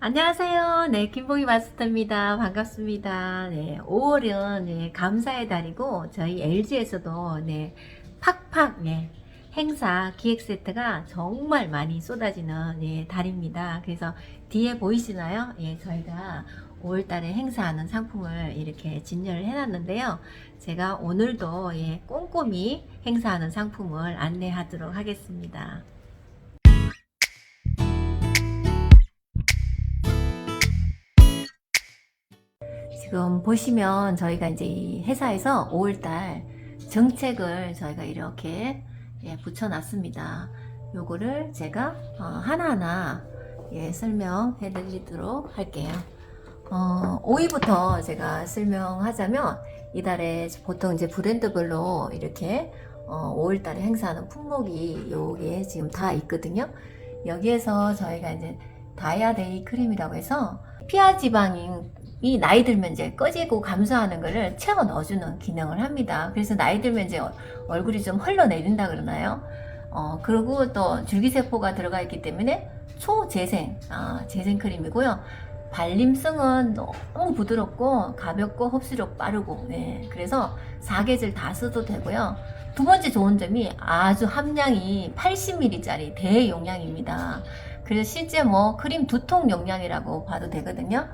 안녕하세요. 네, 김봉희 마스터입니다. 반갑습니다. 네, 5월은 네, 감사의 달이고 저희 LG에서도 네, 팍팍 네, 행사 기획 세트가 정말 많이 쏟아지는 예, 달입니다. 그래서 뒤에 보이시나요? 예, 저희가 5월달에 행사하는 상품을 이렇게 진열을 해놨는데요. 제가 오늘도 예, 꼼꼼히 행사하는 상품을 안내하도록 하겠습니다. 지금 보시면 저희가 이제 이 회사에서 5월달 정책을 저희가 이렇게 예, 붙여놨습니다. 요거를 제가 어, 하나하나 예, 설명해 드리도록 할게요. 어, 5위부터 제가 설명하자면 이달에 보통 이제 브랜드별로 이렇게 어, 5월달에 행사하는 품목이 여기에 지금 다 있거든요. 여기에서 저희가 이제 다이아데이 크림이라고 해서 피하 지방이 이 나이 들면 이제 꺼지고 감소하는 거를 채워 넣어주는 기능을 합니다. 그래서 나이 들면 이제 얼굴이 좀 흘러내린다 그러나요? 어, 그리고 또 줄기세포가 들어가 있기 때문에 초재생, 아, 재생 크림이고요. 발림성은 너무 부드럽고 가볍고 흡수력 빠르고, 네. 그래서 사계절 다 써도 되고요. 두 번째 좋은 점이 아주 함량이 80ml짜리 대용량입니다. 그래서 실제 뭐 크림 두통 용량이라고 봐도 되거든요.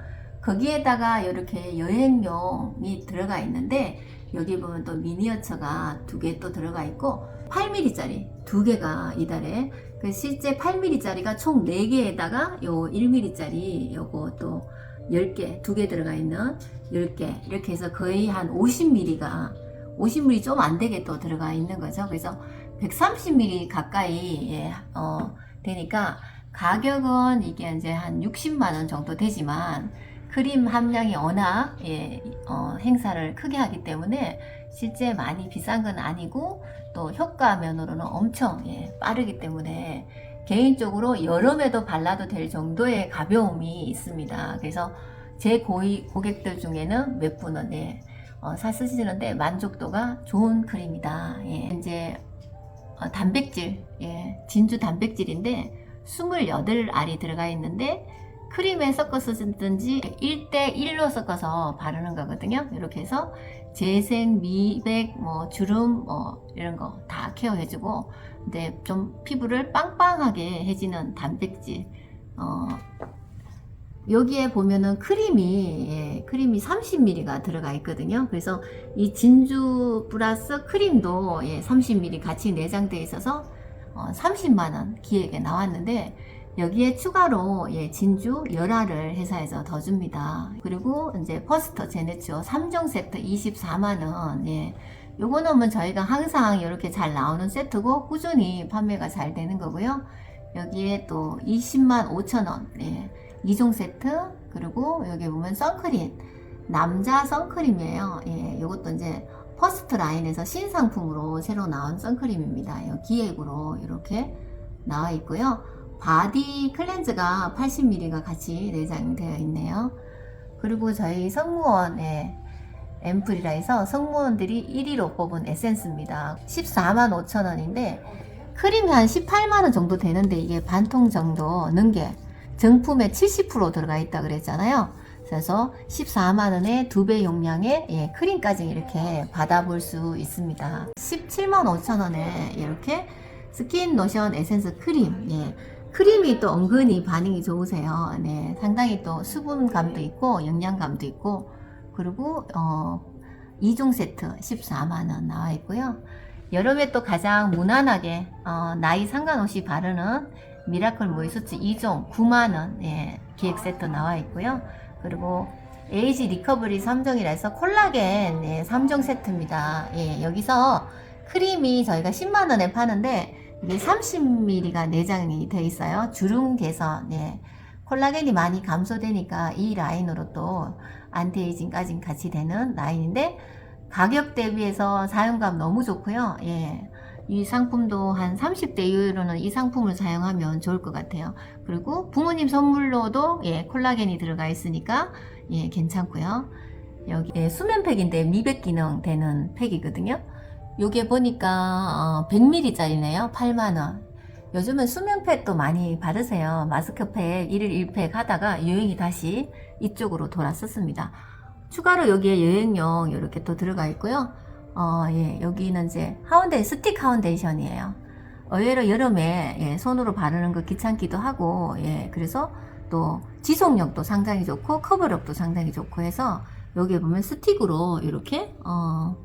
거기에다가 이렇게 여행용이 들어가 있는데 여기 보면 또 미니어처가 두 개 또 들어가 있고 8mm짜리 두 개가 이달에 그 실제 8mm짜리가 총 4개에다가 요 1mm짜리 요거 또 10개 두 개 들어가 있는 10개 이렇게 해서 거의 한 50mm가 50ml 좀안 되게 또 들어가 있는 거죠. 그래서 130ml 가까이 예, 어, 되니까 가격은 이게 이제 한 60만 원 정도 되지만 크림 함량이 워낙 예, 어, 행사를 크게 하기 때문에 실제 많이 비싼 건 아니고 또 효과 면으로는 엄청 예, 빠르기 때문에 개인적으로 여름에도 발라도 될 정도의 가벼움이 있습니다. 그래서 제 고위 고객들 중에는 몇 분은 예, 어, 사 쓰시는데 만족도가 좋은 크림이다. 예, 이제 어, 단백질, 예, 진주 단백질인데 28알이 들어가 있는데 크림에 섞어서 쓰든지 1대1로 섞어서 바르는 거거든요. 이렇게 해서 재생, 미백, 뭐 주름 뭐 이런 거 다 케어해주고 근데 좀 피부를 빵빵하게 해지는 단백질 어, 여기에 보면은 크림이 예, 크림이 30ml가 들어가 있거든요. 그래서 이 진주 플러스 크림도 예, 30ml 같이 내장되어 있어서 어, 30만 원 기획에 나왔는데 여기에 추가로 예, 진주 열알을 회사에서 더 줍니다. 그리고 이제 퍼스터 제네추어 3종 세트 24만원. 예. 요거는 뭐 저희가 항상 이렇게 잘 나오는 세트고 꾸준히 판매가 잘 되는 거고요. 여기에 또 20만 5천원. 예. 2종 세트. 그리고 여기 보면 선크림. 남자 선크림이에요. 예. 요것도 이제 퍼스트 라인에서 신상품으로 새로 나온 선크림입니다. 기획으로 이렇게 나와 있고요. 바디 클렌즈가 80ml가 같이 내장되어 있네요. 그리고 저희 성무원의 앰플이라 해서 성무원들이 1위로 뽑은 에센스입니다. 14만 5천 원인데 크림이 한 18만 원 정도 되는데 이게 반통 정도 넣은 게 정품에 70% 들어가 있다 그랬잖아요. 그래서 14만 원에 두 배 용량의 예, 크림까지 이렇게 받아볼 수 있습니다. 17만 5천 원에 이렇게 스킨 로션 에센스 크림 예, 크림이 또 은근히 반응이 좋으세요. 네, 상당히 또 수분감도 있고 영양감도 있고 그리고 어 2종 세트 14만원 나와 있고요. 여름에 또 가장 무난하게 어, 나이 상관없이 바르는 미라클 모이스트 2종 9만원 예, 기획 세트 나와 있고요. 그리고 에이지 리커버리 3종이라 해서 콜라겐 예, 3종 세트입니다. 예, 여기서 크림이 저희가 10만원에 파는데 이게 30ml가 내장이 되어 있어요. 주름 개선, 예. 콜라겐이 많이 감소되니까 이 라인으로 또 안티에이징까지 같이 되는 라인인데 가격 대비해서 사용감 너무 좋고요. 예. 이 상품도 한 30대 이후로는 이 상품을 사용하면 좋을 것 같아요. 그리고 부모님 선물로도 예, 콜라겐이 들어가 있으니까 예, 괜찮고요. 여기 예, 수면팩인데 미백 기능 되는 팩이거든요. 요게 보니까 어, 100ml짜리네요. 8만원. 요즘은 수면팩도 많이 바르세요. 마스크팩 1일 1팩 하다가 유행이 다시 이쪽으로 돌았었습니다. 추가로 여기에 여행용 이렇게 또 들어가 있고요. 어, 예, 여기는 이제 하운데 스틱 파운데이션이에요. 의외로 여름에 예, 손으로 바르는 거 귀찮기도 하고, 예, 그래서 또 지속력도 상당히 좋고 커버력도 상당히 좋고 해서 여기에 보면 스틱으로 이렇게 어,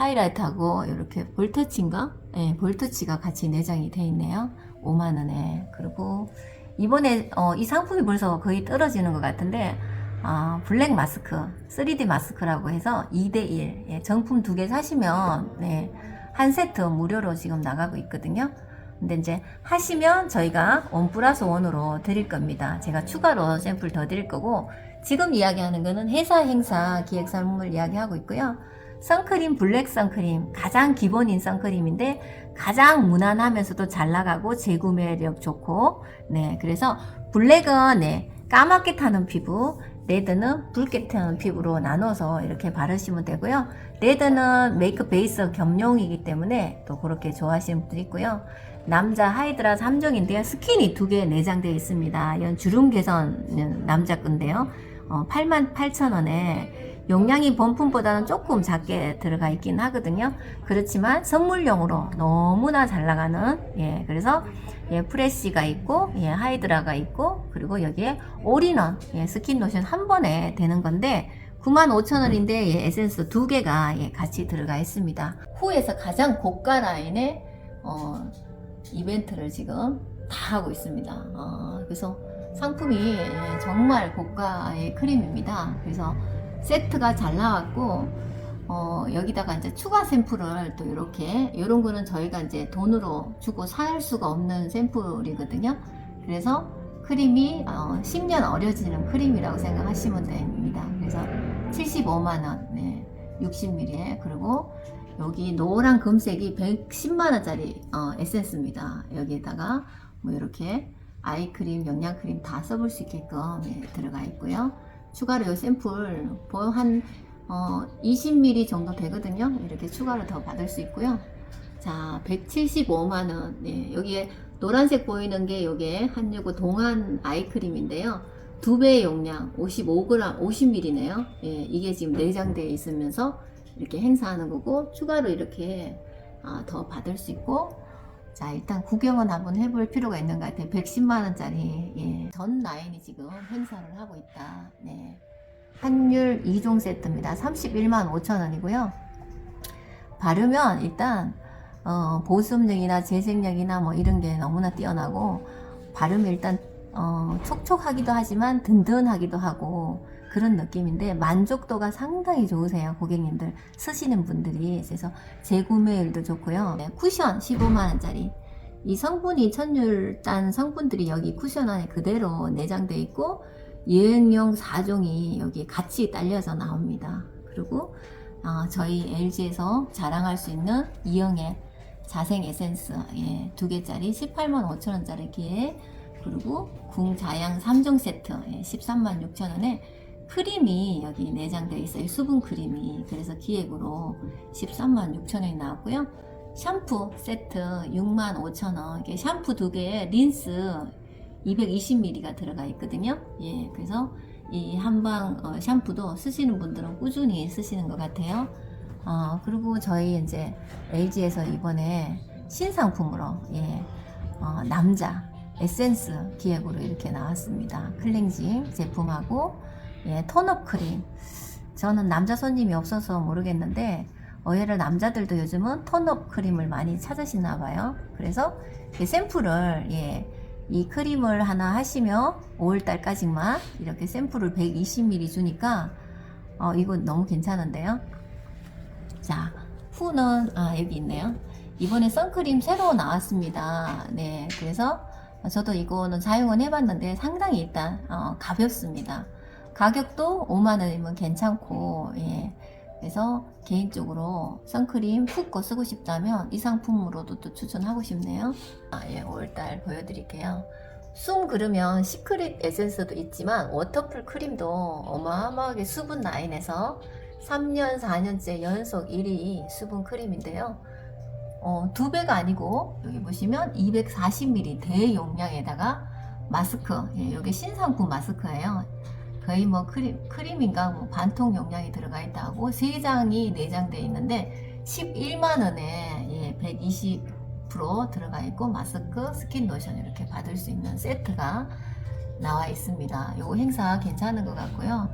하이라이트하고 이렇게 볼터치인가? 예, 볼터치가 같이 내장이 돼 있네요. 5만 원에. 그리고 이번에 어, 이 상품이 벌써 거의 떨어지는 것 같은데 아, 블랙 마스크, 3D 마스크라고 해서 2대1 예, 정품 두 개 사시면 네, 한 세트 무료로 지금 나가고 있거든요. 근데 이제 하시면 저희가 원 플러스 원으로 드릴 겁니다. 제가 추가로 샘플 더 드릴 거고 지금 이야기하는 거는 회사 행사 기획 상품을 이야기하고 있고요. 선크림 블랙 선크림 가장 기본인 선크림인데 가장 무난하면서도 잘 나가고 재구매력 좋고. 네 그래서 블랙은 네 까맣게 타는 피부 레드는 붉게 타는 피부로 나눠서 이렇게 바르시면 되고요. 레드는 메이크업 베이스 겸용이기 때문에 또 그렇게 좋아하시는 분도 있고요. 남자 하이드라 3종인데요. 스킨이 두 개 내장되어 있습니다. 이건 주름 개선 남자 건데요. 어, 88,000원에 용량이 본품보다는 조금 작게 들어가 있긴 하거든요. 그렇지만 선물용으로 너무나 잘 나가는 예 그래서 예 프레쉬가 있고 예 하이드라가 있고 그리고 여기에 올인원 예 스킨 로션 한 번에 되는 건데 95,000원인데 예, 에센스 두 개가 예, 같이 들어가 있습니다. 후에서 가장 고가 라인의 어, 이벤트를 지금 다 하고 있습니다. 어, 그래서 상품이 예, 정말 고가의 크림입니다. 그래서 세트가 잘 나왔고 어, 여기다가 이제 추가 샘플을 또 이렇게 이런 거는 저희가 이제 돈으로 주고 살 수가 없는 샘플이거든요. 그래서 크림이 어, 10년 어려지는 크림이라고 생각하시면 됩니다. 그래서 75만 원, 네, 60ml 그리고 여기 노란 금색이 110만 원짜리 어, 에센스입니다. 여기에다가 뭐 이렇게 아이크림, 영양크림 다 써볼 수 있게끔 네, 들어가 있고요. 추가로 이 샘플 보한 어, 20ml 정도 되거든요. 이렇게 추가로 더 받을 수 있고요. 자, 175만원. 네, 여기에 노란색 보이는 게 요게 한유고 동안 아이크림인데요. 두 배의 용량 55g, 50ml네요. 예, 이게 지금 내장되어 있으면서 이렇게 행사하는 거고, 추가로 이렇게 아, 더 받을 수 있고, 자, 일단 구경은 한번 해볼 필요가 있는 것 같아요. 110만원짜리, 예. 전 라인이 지금 행사를 하고 있다. 네. 한율 2종 세트입니다. 31만 5천원이고요. 바르면 일단, 어, 보습력이나 재생력이나 뭐 이런 게 너무나 뛰어나고, 바르면 일단, 어, 촉촉하기도 하지만 든든하기도 하고, 그런 느낌인데 만족도가 상당히 좋으세요 고객님들. 쓰시는 분들이. 그래서 재구매율도 좋고요. 네, 쿠션 15만원짜리. 이 성분이 천율 단 성분들이 여기 쿠션 안에 그대로 내장되어 있고 여행용 4종이 여기 같이 딸려서 나옵니다. 그리고 어, 저희 LG에서 자랑할 수 있는 이영애 자생 에센스. 예, 두 개짜리 18만 5천원짜리 기에. 그리고 궁자양 3종 세트. 예, 13만 6천원에 크림이 여기 내장되어 있어요. 수분 크림이. 그래서 기획으로 13만 6천 원이 나왔고요. 샴푸 세트 6만 5천 원. 이게 샴푸 두 개에 린스 220ml가 들어가 있거든요. 예, 그래서 이 한방 어, 샴푸도 쓰시는 분들은 꾸준히 쓰시는 것 같아요. 어, 그리고 저희 이제 LG에서 이번에 신상품으로 예, 어, 남자 에센스 기획으로 이렇게 나왔습니다. 클렌징 제품하고 예, 톤업 크림. 저는 남자 손님이 없어서 모르겠는데 의외로 남자들도 요즘은 톤업 크림을 많이 찾으시나 봐요. 그래서 이 샘플을 예, 이 크림을 하나 하시면 5월달까지만 이렇게 샘플을 120ml 주니까 어, 이거 너무 괜찮은데요. 자, 후는 아 여기 있네요. 이번에 선크림 새로 나왔습니다. 네, 그래서 저도 이거는 사용은 해봤는데 상당히 일단 어, 가볍습니다. 가격도 5만원이면 괜찮고, 예. 그래서 개인적으로 선크림 푹거 쓰고 싶다면 이 상품으로도 또 추천하고 싶네요. 아, 예, 5월달 보여드릴게요. 숨 그르면 시크릿 에센스도 있지만 워터풀 크림도 어마어마하게 수분 라인에서 3년, 4년째 연속 1위 수분 크림인데요. 어, 두 배가 아니고 여기 보시면 240ml 대용량에다가 마스크 예, 이게 신상품 마스크예요. 거의 뭐 크림, 크림인가 뭐 반통 용량이 들어가 있다고 세 장이 내장되어 있는데 11만 원에 예, 120% 들어가 있고 마스크, 스킨 로션 이렇게 받을 수 있는 세트가 나와 있습니다. 요거 행사 괜찮은 것 같고요.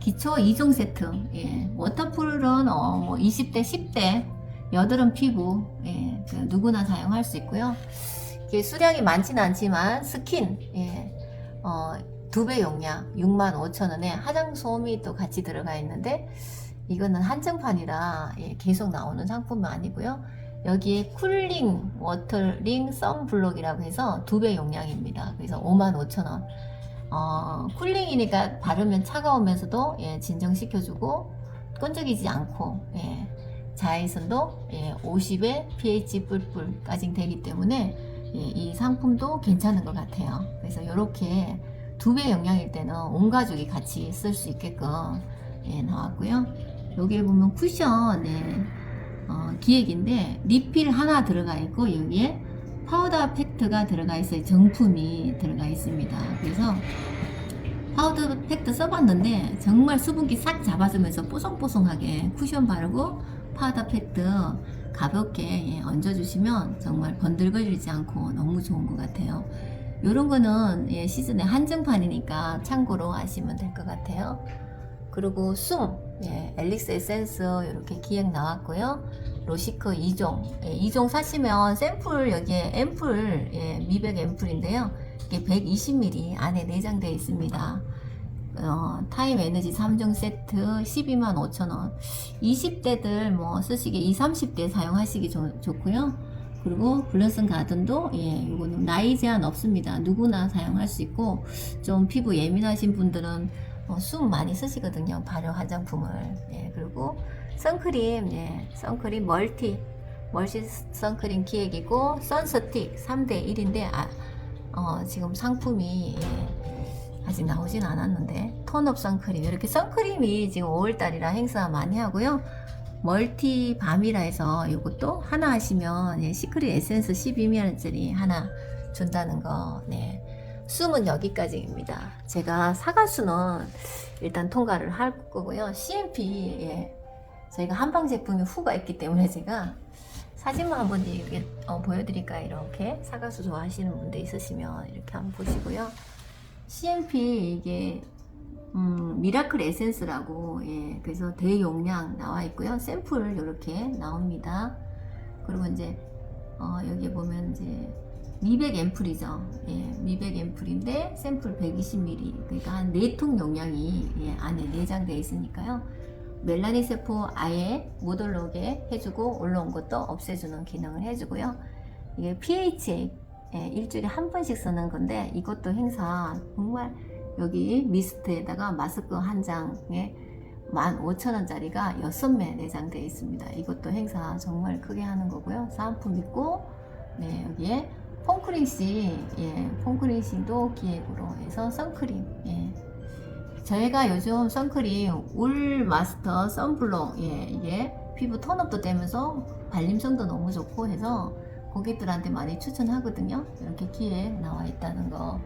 기초 2종 세트, 예, 워터풀은 어, 뭐 20대, 10대 여드름 피부 예, 그 누구나 사용할 수 있고요. 이게 수량이 많지는 않지만 스킨 예, 어, 두 배 용량 6만 5천 원에 화장솜이 또 같이 들어가 있는데 이거는 한정판이라 예, 계속 나오는 상품은 아니고요. 여기에 쿨링 워터링 썬블록이라고 해서 두 배 용량입니다. 그래서 5만 5천 원. 어, 쿨링이니까 바르면 차가우면서도 예, 진정시켜주고 끈적이지 않고 예, 자외선도 예, 50에 pH 뿔뿔까지 되기 때문에 예, 이 상품도 괜찮은 것 같아요. 그래서 이렇게 두배 영양일 때는 온 가족이 같이 쓸 수 있게끔 예, 나왔고요. 여기에 보면 쿠션 예, 어, 기획인데 리필 하나 들어가 있고 여기에 파우더 팩트가 들어가 있어요. 정품이 들어가 있습니다. 그래서 파우더 팩트 써봤는데 정말 수분기 싹 잡아주면서 뽀송뽀송하게 쿠션 바르고 파우더 팩트 가볍게 예, 얹어주시면 정말 번들거리지 않고 너무 좋은 것 같아요. 이런 거는 예, 시즌의 한정판이니까 참고로 아시면 될 것 같아요. 그리고 숨, 예, 엘릭스 에센스 이렇게 기획 나왔고요. 로시크 2종, 예, 2종 사시면 샘플 여기에 앰플, 예, 미백 앰플인데요. 이게 120ml 안에 내장되어 있습니다. 어, 타임 에너지 3종 세트 12만 5천원 20대들 뭐 쓰시기 20, 30대 사용하시기 좋, 좋고요 그리고 블러슨 가든도 예, 요거는 나이 제한 없습니다. 누구나 사용할 수 있고 좀 피부 예민하신 분들은 어, 숨 많이 쓰시거든요. 발효 화장품을. 예, 그리고 선크림 예, 선크림 멀티. 멀티 선크림 기획이고 선스틱 3대 1인데 아, 어, 지금 상품이 예, 아직 나오진 않았는데 톤업 선크림. 이렇게 선크림이 지금 5월달이라 행사 많이 하고요 멀티 밤이라 해서 이것도 하나 하시면 예, 시크릿 에센스 12ml짜리 하나 준다는 거 네. 숨은 여기까지입니다. 제가 사과수는 일단 통과를 할 거고요. CMP 예, 저희가 한방 제품이 후가 있기 때문에 제가 사진만 한번 이렇게 어, 보여드릴까 이렇게 사과수 좋아하시는 분들 있으시면 이렇게 한번 보시고요. CMP 이게 음, 미라클 에센스라고 예, 그래서 대용량 나와 있고요. 샘플 이렇게 나옵니다. 그리고 이제 어, 여기 보면 이제 미백 앰플이죠. 예, 미백 앰플인데 샘플 120ml 그러니까 한 4통 용량이 예, 안에 내장되어 있으니까요. 멜라닌 세포 아예 못 올라오게 해주고 올라온 것도 없애주는 기능을 해주고요. 이게 pH 예, 일주일에 한 번씩 쓰는 건데 이것도 행사 정말 여기 미스트에다가 마스크 한 장에 15,000원짜리가 6매 내장되어 있습니다. 이것도 행사 정말 크게 하는 거고요. 사은품 있고 네, 여기에 폼크린씨 예, 폼크린씨도 기획으로 해서 선크림 예. 저희가 요즘 선크림 울 마스터 선블록 예, 이게 피부 톤업도 되면서 발림성도 너무 좋고 해서 고객들한테 많이 추천하거든요. 이렇게 기획 나와 있다는 거.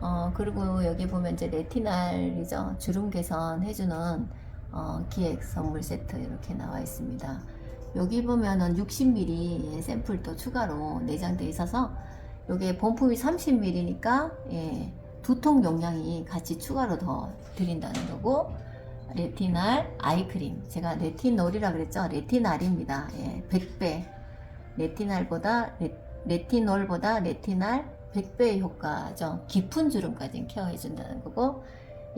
어, 그리고 여기 보면 이제 레티날이죠. 주름 개선 해주는 어, 기획 선물 세트 이렇게 나와 있습니다. 여기 보면은 60ml 샘플도 추가로 내장되어 있어서 여기에 본품이 30ml니까 예, 두통 용량이 같이 추가로 더 드린다는 거고 레티날 아이크림 제가 레티놀이라 그랬죠 레티날입니다 예, 100배 레티날보다 레, 티놀보다 레티날 100배의 효과죠. 깊은 주름까지 케어해 준다는 거고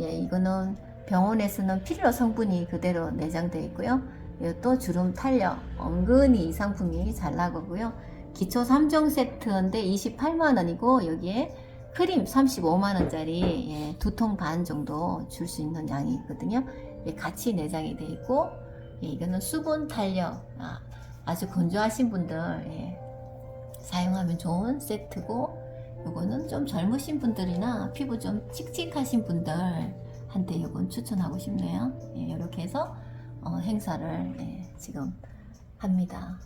예, 이거는 병원에서는 필러 성분이 그대로 내장되어 있고요. 이것도 주름 탄력, 은근히 이 상품이 잘 나가고요. 기초 3종 세트인데 28만 원이고 여기에 크림 35만 원짜리 예, 두통 반 정도 줄 수 있는 양이 있거든요. 예, 같이 내장이 되어 있고 예, 이거는 수분 탄력 아, 아주 건조하신 분들 예, 사용하면 좋은 세트고 요거는 좀 젊으신 분들이나 피부 좀 칙칙하신 분들한테 요건 추천하고 싶네요. 예, 이렇게 해서 어, 행사를 예, 지금 합니다.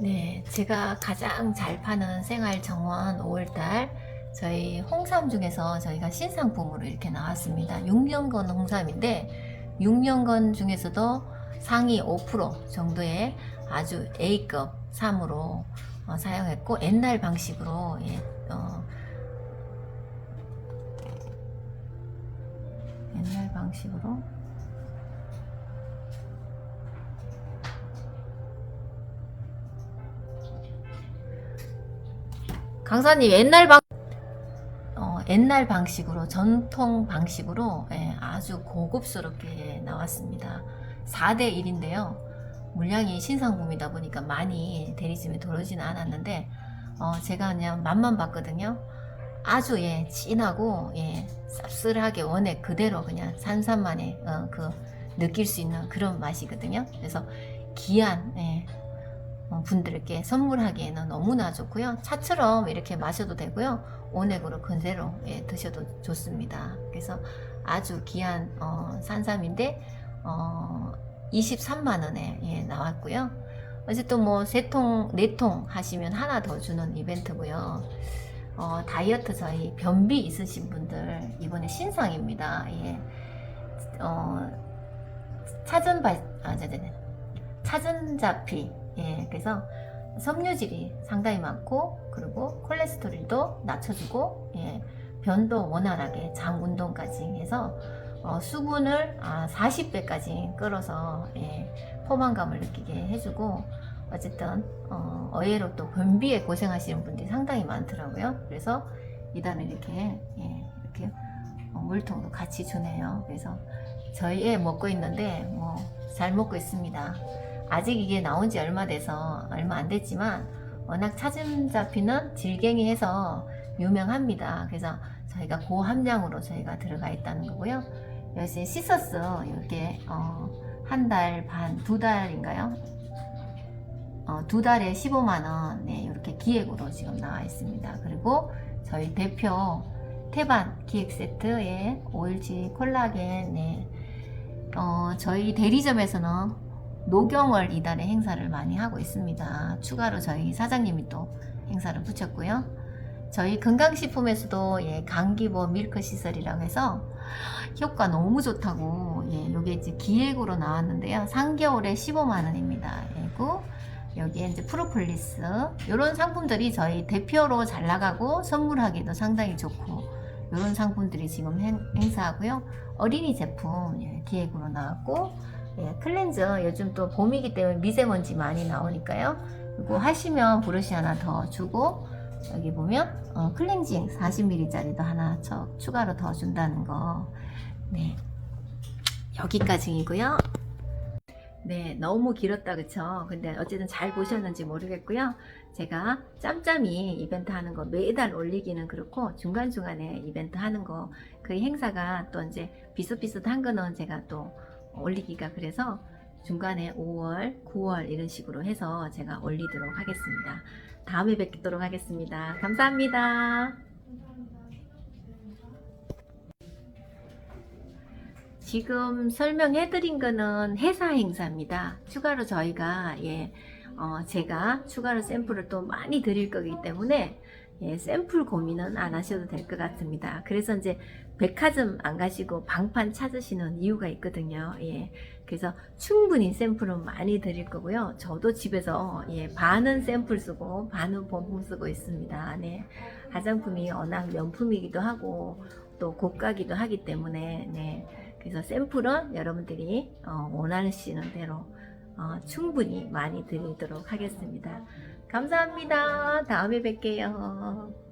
네, 제가 가장 잘 파는 생활 정원 5월달 저희 홍삼 중에서 저희가 신상품으로 이렇게 나왔습니다. 6년건 홍삼인데 6년건 중에서도 상위 5% 정도의 아주 A급 삼으로 어, 사용했고 옛날 방식으로 예, 어, 옛날 방식으로 강사님 옛날 방 어, 옛날 방식으로 전통 방식으로 예, 아주 고급스럽게 나왔습니다. 4대 1인데요. 물량이 신상품이다 보니까 많이 대리점에 들어오지는 않았는데 어, 제가 그냥 맛만 봤거든요. 아주 예 진하고 예 쌉쓸하게 원액 그대로 그냥 산산만에 어, 그 느낄 수 있는 그런 맛이거든요. 그래서 귀한 예, 어, 분들께 선물하기에는 너무나 좋고요. 차처럼 이렇게 마셔도 되고요. 온액으로 그대로 예, 드셔도 좋습니다. 그래서 아주 귀한 어, 산삼인데 어, 23만 원에 예, 나왔고요. 어쨌든 뭐 세 통, 네 통 하시면 하나 더 주는 이벤트고요. 어, 다이어트 저희 변비 있으신 분들 이번에 신상입니다. 예. 어, 차전 발, 아, 저, 저, 저, 차전자피. 예, 그래서 섬유질이 상당히 많고 그리고 콜레스테롤도 낮춰주고 예, 변도 원활하게 장 운동까지 해서 어, 수분을 아, 40배까지 끌어서 예, 포만감을 느끼게 해주고 어쨌든 어, 의외로 또 변비에 고생하시는 분들이 상당히 많더라고요. 그래서 이단을 이렇게 예, 이렇게 어, 물통도 같이 주네요. 그래서 저희 애 먹고 있는데 뭐 잘 먹고 있습니다. 아직 이게 나온 지 얼마 돼서 얼마 안 됐지만 워낙 찾음 잡히는 질갱이 해서 유명합니다. 그래서 저희가 고함량으로 저희가 들어가 있다는 거고요. 역시 씻었어. 이렇게 어, 한 달 반, 두 달인가요? 어, 두 달에 15만 원, 네, 이렇게 기획으로 지금 나와 있습니다. 그리고 저희 대표 태반 기획 세트에 오일지 콜라겐, 네, 어, 저희 대리점에서는 노경월 이달의 행사를 많이 하고 있습니다. 추가로 저희 사장님이 또 행사를 붙였고요. 저희 건강식품에서도 예, 감기보 밀크 시설이라고 해서 효과 너무 좋다고 예, 요게 이제 기획으로 나왔는데요. 3개월에 15만 원입니다. 그리고 여기에 이제 프로폴리스 이런 상품들이 저희 대표로 잘 나가고 선물하기도 상당히 좋고 이런 상품들이 지금 행, 행사하고요. 어린이 제품 예, 기획으로 나왔고 예, 클렌저 요즘 또 봄이기 때문에 미세먼지 많이 나오니까요. 이거 하시면 브러쉬 하나 더 주고 여기 보면 어, 클렌징 40ml짜리도 하나 저 추가로 더 준다는 거. 네. 여기까지이고요. 네, 너무 길었다 그쵸? 근데 어쨌든 잘 보셨는지 모르겠고요. 제가 짬짬이 이벤트 하는 거 매달 올리기는 그렇고 중간중간에 이벤트 하는 거 그 행사가 또 이제 비슷비슷한 거는 제가 또 올리기가 그래서 중간에 5월, 9월 이런 식으로 해서 제가 올리도록 하겠습니다. 다음에 뵙도록 하겠습니다. 감사합니다. 지금 설명해 드린 거는 회사 행사입니다. 추가로 저희가 예, 어, 제가 추가로 샘플을 또 많이 드릴 거기 때문에 예, 샘플 고민은 안 하셔도 될 것 같습니다. 그래서 이제 백화점 안 가시고 방판 찾으시는 이유가 있거든요. 예, 그래서 충분히 샘플은 많이 드릴 거고요. 저도 집에서 예, 반은 샘플 쓰고 반은 본품 쓰고 있습니다. 네, 화장품이 워낙 명품이기도 하고 또 고가기도 하기 때문에 네, 그래서 샘플은 여러분들이 어, 원하시는 대로 어, 충분히 많이 드리도록 하겠습니다. 감사합니다. 다음에 뵐게요.